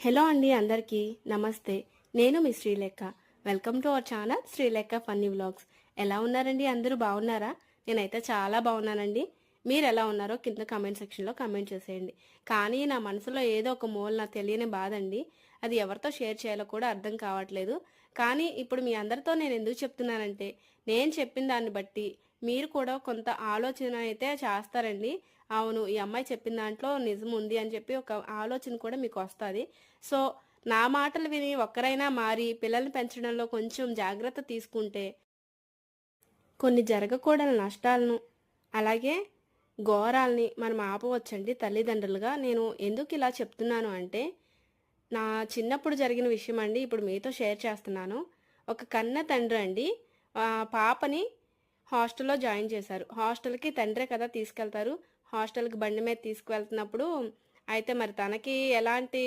Hello అండి అందరికీ నమస్తే. నేను మీ Srilekha. Welcome to our channel Srilekha funny vlogs ఎలా ఉన్నారండి? అందరూ బాగున్నారా? నేనైతే చాలా బాగున్నానండి. మీరు ఎలా ఉన్నారో కింద కమెంట్ సెక్షన్లో కమెంట్ చేసేయండి. కానీ నా మనసులో ఏదో ఒక మూల నా తెలియని బాధ అండి. అది ఎవరితో షేర్ చేయాలో కూడా అర్థం కావట్లేదు. కానీ ఇప్పుడు మీ అందరితో నేను ఎందుకు చెప్తున్నానంటే నేను చెప్పిన దాన్ని బట్టి మీరు కూడా కొంత ఆలోచన అయితే చేస్తారండి. అవును ఈ అమ్మాయి చెప్పిన దాంట్లో నిజం ఉంది అని చెప్పి ఒక ఆలోచన కూడా మీకు వస్తుంది. సో నా మాటలు విని ఒక్కరైనా మారి పిల్లల్ని పెంచడంలో కొంచెం జాగ్రత్త తీసుకుంటే కొన్ని జరగకూడని నష్టాలను అలాగే ఘోరాల్ని మనం ఆపవచ్చండి తల్లిదండ్రులుగా. నేను ఎందుకు ఇలా చెప్తున్నాను అంటే నా చిన్నప్పుడు జరిగిన విషయం అండి. ఇప్పుడు మీతో షేర్ చేస్తున్నాను. ఒక కన్న తండ్రి అండి పాపని హాస్టల్లో జాయిన్ చేశారు. హాస్టల్కి తండ్రే కదా తీసుకెళ్తారు. హాస్టల్కి బండి మీద తీసుకువెళ్తున్నప్పుడు అయితే మరి తనకి ఎలాంటి